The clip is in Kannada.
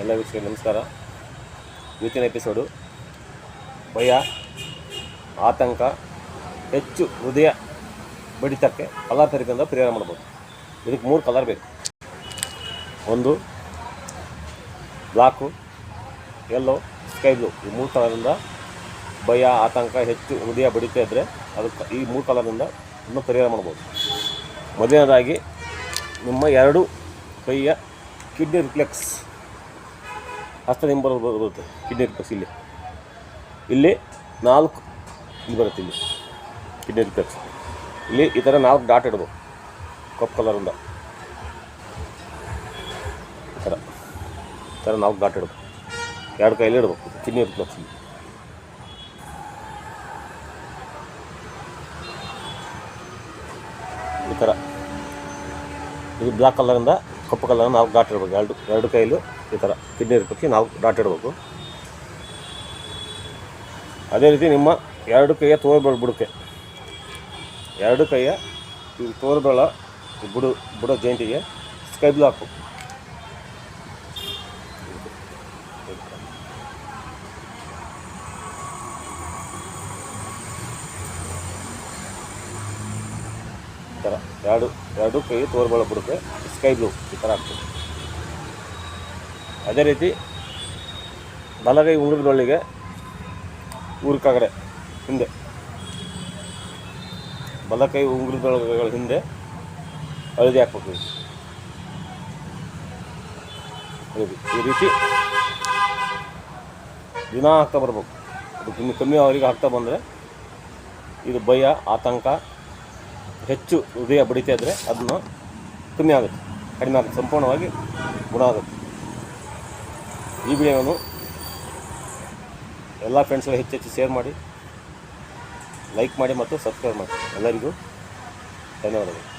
ಎಲ್ಲ ವೀಕ್ಷಕರಿಗೆ ನಮಸ್ಕಾರ. ಇವತ್ತಿನ ಎಪಿಸೋಡು ಭಯ, ಆತಂಕ, ಹೆಚ್ಚು ಹೃದಯ ಬಡಿತಕ್ಕೆ ಕಲರ್ ತರಿಕೆಯಿಂದ ಪರಿಹಾರ ಮಾಡ್ಬೋದು. ಇದಕ್ಕೆ ಮೂರು ಕಲರ್ ಬೇಕು. ಒಂದು ಬ್ಲಾಕು ಎಲ್ಲೋ ಸ್ಕೈ ಬ್ಲೂ ಈ ಮೂರು ಕಲರಿಂದ ಭಯ, ಆತಂಕ, ಹೆಚ್ಚು ಹೃದಯ ಬಡಿತಾ ಇದ್ದರೆ ಅದಕ್ಕೆ ಈ ಮೂರು ಕಲರಿಂದ ಇನ್ನೂ ಪರಿಹಾರ ಮಾಡ್ಬೋದು. ಮೊದಲನೇದಾಗಿ ನಿಮ್ಮ ಎರಡು ಕೈಯ ಕಿಡ್ನಿ ರಿಫ್ಲೆಕ್ಸ್ ಹಸ್ತದಿಂದ ಬರೋದು ಬರುತ್ತೆ. ಕಿಡ್ನಿ ರಿಪ್ಲೆಕ್ಸ್ ಇಲ್ಲಿ. ಇಲ್ಲಿ ನಾಲ್ಕು ಇಲ್ಲಿ ಬರುತ್ತೆ ಇಲ್ಲಿ. ಕಿಡ್ನಿ ರಿಪ್ಲೆಕ್ಸ್ ಇಲ್ಲಿ ಈ ಥರ ನಾಲ್ಕು ಡಾಟ್ ಇಡ್ಬೇಕು ಕಪ್ಪು ಕಲರಿಂದ. ಈ ಥರ ಈ ಥರ ನಾಲ್ಕು ಡಾಟ್ ಇಡ್ಬೇಕು ಎರಡು ಕೈಲಿ ಇಡ್ಬೇಕು ಕಿಡ್ನಿ ರಿಪ್ಲೆಕ್ಸ್ ಇಲ್ಲಿ. ಈ ಥರ ಇದು ಬ್ಲ್ಯಾಕ್ ಕಲರಿಂದ, ಕಪ್ಪು ಕಲರ್ ನಾಲ್ಕು ಡಾಟ್ ಇಡಬೇಕು ಎರಡು ಎರಡು ಕೈಲು ಈ ಥರ ಕಿಡ್ನಿ ಇರ್ಬೇಕು ನಾವು ಡಾಟ್ ಇಡಬೇಕು. ಅದೇ ರೀತಿ ನಿಮ್ಮ ಎರಡು ಕೈಯ ತೋರ್ಬೇಳ ಬುಡಕ್ಕೆ, ಎರಡು ಕೈಯ ತೋರ್ಬೆಳ ಬುಡು, ಬುಡ ಜೈಂಟಿಗೆ ಸ್ಕೈ ಬ್ಲೂ ಹಾಕು ಈ ಥರ ಎರಡು ಎರಡು ಕೈ ತೋರ್ಬಳ ಬುಡಕ್ಕೆ ಸ್ಕೈ ಬ್ಲೂ ಈ ಥರ ಹಾಕ್ಬೇಕು ಅದೇ ರೀತಿ ಬಲಗೈ ಉಂಗುರದೊಳಗೆ ಊರು ಕಗಡೆ ಹಿಂದೆ. ಬಲಕೈ ಉಂಗುರದೊಳಗಳ ಹಿಂದೆ ಹಳದಿ ಹಾಕ್ಬೇಕು. ಈ ರೀತಿ ದಿನ ಹಾಕ್ತಾ ಬರ್ಬೇಕು. ಅದು ಇನ್ನು ಕಮ್ಮಿ ಅವರಿಗೆ ಹಾಕ್ತಾ ಬಂದರೆ ಇದು ಭಯ, ಆತಂಕ, ಹೆಚ್ಚು ಹೃದಯ ಬಡಿತಾ ಇದ್ದರೆ ಅದನ್ನು ಕಮ್ಮಿ ಆಗುತ್ತೆ. ಕಡಿಮೆ ಆಗುತ್ತೆ. ಸಂಪೂರ್ಣವಾಗಿ ಗುಣ ಆಗುತ್ತೆ. ಈ ವಿಡಿಯೋವನ್ನು ಎಲ್ಲ ಫ್ರೆಂಡ್ಸ್ಗಳು ಹೆಚ್ಚು ಹೆಚ್ಚು ಶೇರ್ ಮಾಡಿ ಲೈಕ್ ಮಾಡಿ ಮತ್ತು ಸಬ್ಸ್ಕ್ರೈಬ್ ಮಾಡಿ. ಎಲ್ಲರಿಗೂ ಧನ್ಯವಾದಗಳು.